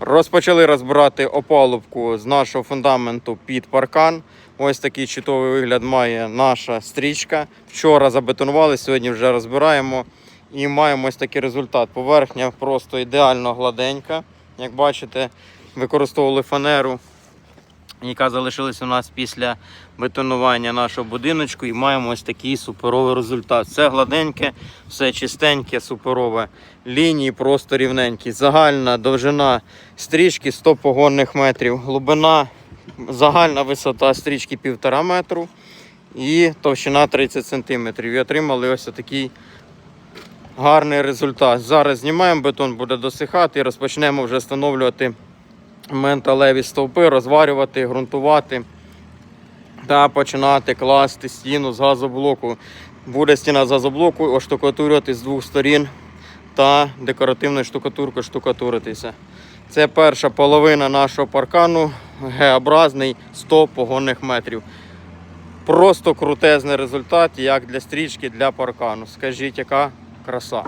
Розпочали розбирати опалубку з нашого фундаменту під паркан. Ось такий чудовий вигляд має наша стрічка. Вчора забетонували, сьогодні вже розбираємо. І маємо ось такий результат. Поверхня просто ідеально гладенька. Як бачите, використовували фанеру, яка залишилась у нас після бетонування нашого будиночку. І маємо ось такий суперовий результат. Все гладеньке, все чистеньке, суперове. Лінії просто рівненькі. Загальна довжина стрічки 100 погонних метрів. Глибина, загальна висота стрічки 1,5 метру і товщина 30 сантиметрів. І отримали ось такий гарний результат. Зараз знімаємо бетон, буде досихати і розпочнемо вже встановлювати менталеві стовпи, розварювати, ґрунтувати та починати класти стіну з газоблоку. Буде стіна з газоблоку оштукатурювати з двох сторін та декоративною штукатуркою штукатуритися. Це перша половина нашого паркану, Г-образний 100 погонних метрів. Просто крутезний результат, як для стрічки, для паркану. Скажіть, яка краса.